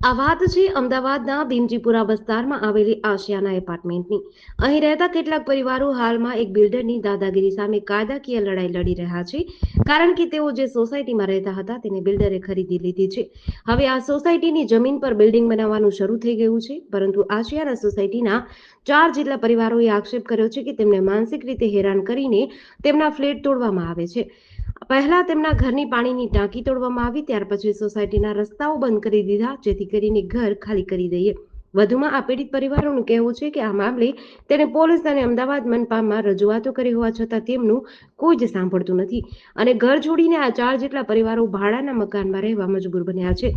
આ વાત છે અમદાવાદના ભીમજીપુરા વિસ્તારમાં આવેલી આશિયાના એપાર્ટમેન્ટની. અહીં રહેતા કેટલાક પરિવારો હાલમાં એક બિલ્ડરની દાદાગીરી સામે કાયદાકીય લડાઈ લડી રહ્યા છે, કારણ કે તેઓ જે સોસાયટીમાં રહેતા હતા તેને બિલ્ડરે ખરીદી લીધી છે. હવે આ સોસાયટીની જમીન પર બિલ્ડિંગ બનાવવાનું શરૂ થઈ ગયું છે, પરંતુ આશિયાના સોસાયટીના ચાર જેટલા પરિવારોએ આક્ષેપ કર્યો છે કે તેમને માનસિક રીતે હેરાન કરીને તેમના ફ્લેટ તોડવામાં આવે છે. પહેલા તેમના ઘરની પાણીની ટાંકી તોડવામાં આવી, ત્યાર પછી સોસાયટીના રસ્તાઓ બંધ કરી દીધા, જેથી કરીને ઘર ખાલી કરી દઈએ. વધુમાં આ પીડિત પરિવારોનું કહેવું છે કે આ મામલે તેને પોલીસ અને અમદાવાદ મનપામાં રજૂઆતો કરી હોવા છતાં તેમનું કોઈ જ સાંભળતું નથી. અને ઘર છોડીને આ ચાર જેટલા પરિવારો ભાડાના મકાનમાં રહેવા મજબૂર બન્યા છે.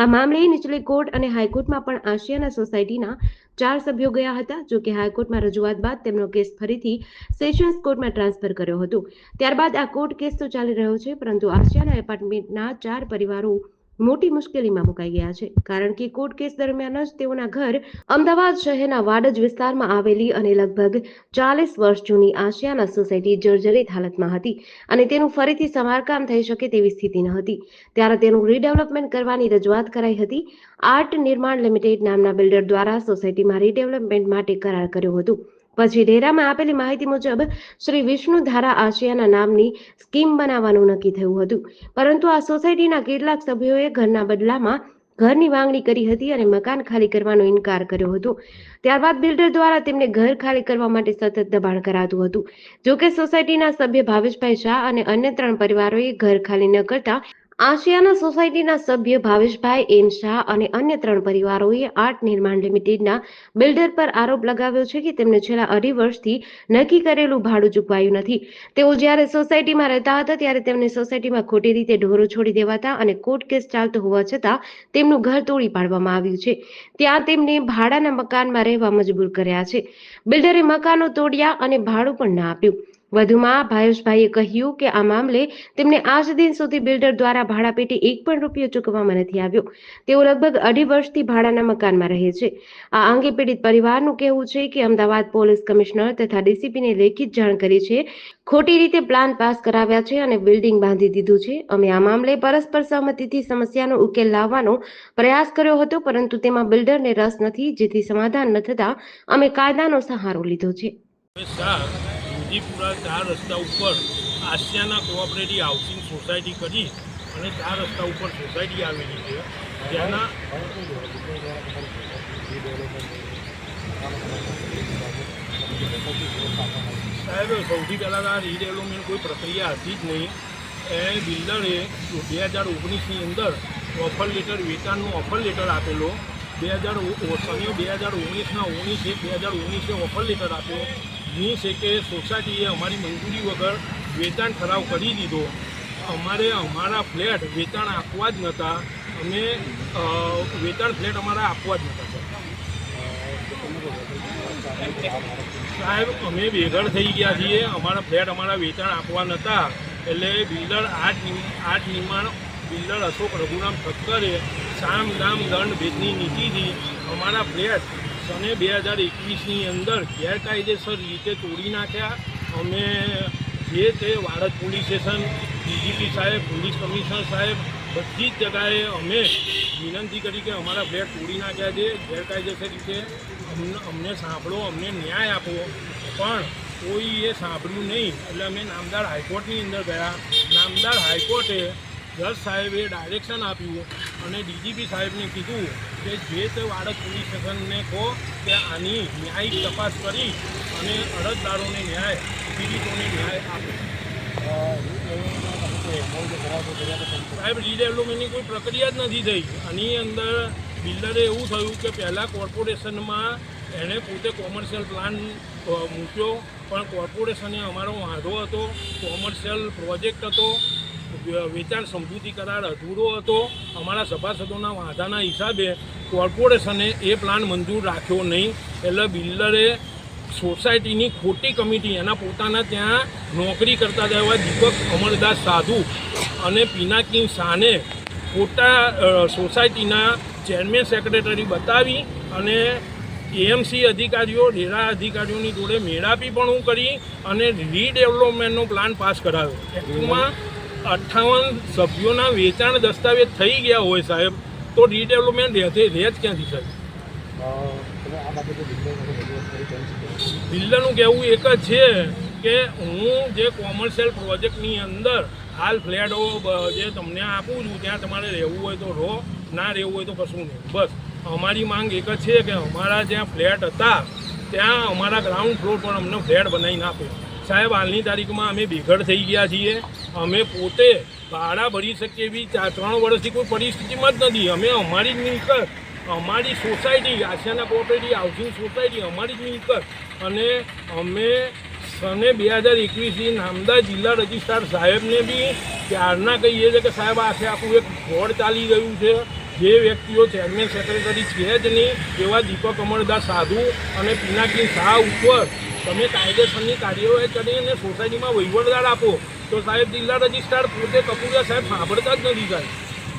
આ મામલે નીચલી કોર્ટ અને હાઈકોર્ટમાં પણ આશિયાના સોસાયટીના ચાર સભ્યો ગયા હતા, જો કે હાઈકોર્ટમાં રજૂઆત બાદ તેમનો કેસ ફરીથી સેશન્સ કોર્ટમાં ટ્રાન્સફર કર્યો હતો. ત્યારબાદ આ કોર્ટ કેસ તો ચાલી રહ્યો છે, પરંતુ આશિયાના એપાર્ટમેન્ટના ચાર પરિવારો મોટી મુશ્કેલીમાં મુકાઈ ગયા છે. કારણ કે કોર્ટ કેસ દરમિયાન જ તેઓના ઘર અમદાવાદ શહેરના વાડજ વિસ્તારમાં આવેલી અને લગભગ ચાલીસ વર્ષ જૂની આશિયાના સોસાયટી જર્જરિત હાલતમાં હતી અને તેનું ફરીથી સમારકામ થઈ શકે તેવી સ્થિતિ ન હતી. ત્યારે તેનું રીડેવલપમેન્ટ કરવાની રજૂઆત કરાઈ હતી. આર્ટ નિર્માણ લિમિટેડ નામના બિલ્ડર દ્વારા સોસાયટીમાં રીડેવલપમેન્ટ માટે કરાર કર્યો હતો. પછી રેરામાં આપેલી માહિતી મુજબ શ્રી વિષ્ણુ ધારા આશિયાના નામની સ્કીમ બનાવવાનું નક્કી થયું હતું. પરંતુ આ સોસાયટીના કેટલાક સભ્યોએ ઘરના બદલામાં ઘરની માંગણી કરી હતી અને મકાન ખાલી કરવાનો ઇનકાર કર્યો હતો. ત્યારબાદ બિલ્ડર દ્વારા તેમને ઘર ખાલી કરવા માટે સતત દબાણ કરાતું હતું. જોકે સોસાયટીના સભ્ય ભાવેશભાઈ શાહ અને અન્ય ત્રણ પરિવારોએ ઘર ખાલી ન કરતા આશિયાના સોસાયટીના સભ્ય ભાવેશભાઈ એન શાહ અને અન્ય ત્રણ પરિવારોએ આર્ટ નિર્માણ લિમિટેડના બિલ્ડર પર આરોપ લગાવ્યો છે કે તેમને છેલ્લા અઢી વર્ષથી નક્કી કરેલું ભાડું ચૂકવાયું નથી. તેઓ જ્યારે સોસાયટીમાં રહેતા હતા ત્યારે તેમને સોસાયટીમાં ખોટી રીતે ઢોરો છોડી દેવાતા અને કોર્ટ કેસ ચાલતો હોવા છતાં તેમનું ઘર તોડી પાડવામાં આવ્યું છે. ત્યાં તેમને ભાડાના મકાનમાં રહેવા મજબૂર કર્યા છે. બિલ્ડરે મકાનો તોડ્યા અને ભાડું પણ ના આપ્યું. વધુમાં ભાયુષભાઈએ કહ્યું કે આ મામલે તેમને આજ દિન સુધી બિલ્ડર દ્વારા ભાડા પેટે એક પણ રૂપિયો ચૂકવવામાં નથી આવ્યો. તેઓ લગભગ અઢી વર્ષથી ભાડાના મકાનમાં રહે છે. આ અંગે પીડિત પરિવારનું કહેવું છે કે અમદાવાદ પોલીસ કમિશનર તથા ડીસીપીને લેખિત જાણ કરી છે. ખોટી રીતે પ્લાન પાસ કરાવ્યા છે અને બિલ્ડિંગ બાંધી દીધું છે. અમે આ મામલે પરસ્પર સહમતિથી સમસ્યાનો ઉકેલ લાવવાનો પ્રયાસ કર્યો હતો, પરંતુ તેમાં બિલ્ડરને રસ નથી, જેથી સમાધાન ન થતા અમે કાયદાનો સહારો લીધો છે. શાહ વિજીપુરા ચાર રસ્તા ઉપર આસિયાના કોઓપરેટિવ હાઉસિંગ સોસાયટી કરી અને ચાર રસ્તા ઉપર સોસાયટી આવેલી છે. ત્યાંના સાહેબ, સૌથી પહેલાં તો આ રીડેવલપમેન્ટ કોઈ પ્રક્રિયા હતી જ નહીં. એ બિલ્ડરે બે હજાર ઓગણીસની અંદર ઓફર લેટર, વેચાણનો ઓફર લેટર આપેલો. બે હજાર સને બે હજાર ઓગણીસના ઓગણીસે, બે હજાર ઓગણીસે ઓફર લેટર આપ્યો. મી છે કે સોસાયટીએ અમારી મંજૂરી વગર વેચાણ ઠરાવ કરી દીધો. અમારે અમારા ફ્લેટ વેચાણ આપવા જ નહોતા. અમે વેચાણ ફ્લેટ અમારા આપવા જ નહોતા સાહેબ, અમે બેઘર થઈ ગયા છીએ. અમારા ફ્લેટ અમારા વેચાણ આપવા નહોતા. એટલે બિલ્ડર આઠ આઠ નિર્માણ બિલ્ડર અશોક રઘુરામ ઠક્કરે સામ દામ દંડ ભેદની નીતિથી અમારા ફ્લેટ સને બે હજાર એકવીસની અંદર ગેરકાયદેસર રીતે તોડી નાખ્યા. અમે જે તે વાડજ પોલીસ સ્ટેશન, ડીજીપી સાહેબ, પોલીસ કમિશનર સાહેબ બધી જ જગાએ અમે વિનંતી કરી કે અમારા ફ્લેટ તોડી નાખ્યા છે, ગેરકાયદેસર રીતે. અમને અમને સાંભળો, અમને ન્યાય આપો. પણ કોઈ એ સાંભળ્યું નહીં. એટલે અમે નામદાર હાઈકોર્ટની અંદર ગયા. નામદાર હાઈકોર્ટે જજ સાહેબે ડાયરેક્શન આપ્યું. અને ડીજીપી સાહેબને કીધું કે જે તે વાડક પોલીસ સ્ટેશનને કહો કે આની ન્યાયિક તપાસ કરી અને અરજદારોને ન્યાય પીડિતોને ન્યાય આપે. સાહેબ રીડેવલપમેન્ટની કોઈ પ્રક્રિયા જ નથી થઈ. આની અંદર બિલ્ડરે એવું થયું કે પહેલાં કોર્પોરેશનમાં એણે પોતે કોમર્શિયલ પ્લાન મૂક્યો પણ કોર્પોરેશને અમારો વાંધો હતો કોમર્શિયલ પ્રોજેક્ટ હતો વેચાણ સમજૂતી કરાર અધૂરો હતો. અમારા સભાસદોના વાંધાના હિસાબે કોર્પોરેશને એ પ્લાન મંજૂર રાખ્યો નહીં. એટલે બિલ્ડરે સોસાયટીની ખોટી કમિટી, એના પોતાના ત્યાં નોકરી કરતા એવા દીપક અમરદાસ સાધુ અને પિનાકિંગ શાહને ખોટા સોસાયટીના ચેરમેન સેક્રેટરી બતાવી અને એએમસી અધિકારીઓ રેરા અધિકારીઓની જોડે મેળાપી પણ હું કરી અને રીડેવલપમેન્ટનો પ્લાન પાસ કરાવ્યો. એમાં અઠ્ઠાવન સભ્યોના વેચાણ દસ્તાવેજ થઈ ગયા હોય સાહેબ તો રીડેવલપમેન્ટ રહેશે રહે જ ક્યાંથી સાહેબ? બિલ્ડરનું કહેવું એક જ છે કે હું જે કોમર્શિયલ પ્રોજેક્ટની અંદર હાલ ફ્લેટો જે તમને આપું છું ત્યાં તમારે રહેવું હોય તો રહો ના રહેવું હોય તો કશું નહીં. બસ અમારી માંગ એક જ છે કે અમારા જ્યાં ફ્લેટ હતા ત્યાં અમારા ગ્રાઉન્ડ ફ્લોર પર અમને ફ્લેટ બનાવીને આપે. સાહેબ હાલની તારીખમાં અમે બેઘડ થઈ ગયા છીએ. અમે પોતે ભાડા ભરી શકીએ એવી ચાર ત્રણ વર્ષથી કોઈ પરિસ્થિતિમાં જ નથી. અમે અમારી જ મિલકત અમારી society Ashiyana cooperative housing society અમારી જ મિલકત અને અમે સને બે હજાર એકવીસથી નામદા જિલ્લા રજિસ્ટ્રાર સાહેબને બી ત્યારના કહીએ છીએ કે, સાહેબ આખે આખું એક ફ્રોડ ચાલી રહ્યું છે. જે વ્યક્તિઓ ચેરમેન સેક્રેટરી છે જ નહીં, એવા દીપક અમરદાસ સાધુ અને પિનાકી શાહ ઉપર તમે કાયદેસરની કાર્યવાહી કરીને સોસાયટીમાં વહીવટદાર આપો. તો સાહેબ જિલ્લા રજિસ્ટ્રાર પોતે કપૂરિયા સાહેબ સાંભળતા જ નથી સાહેબ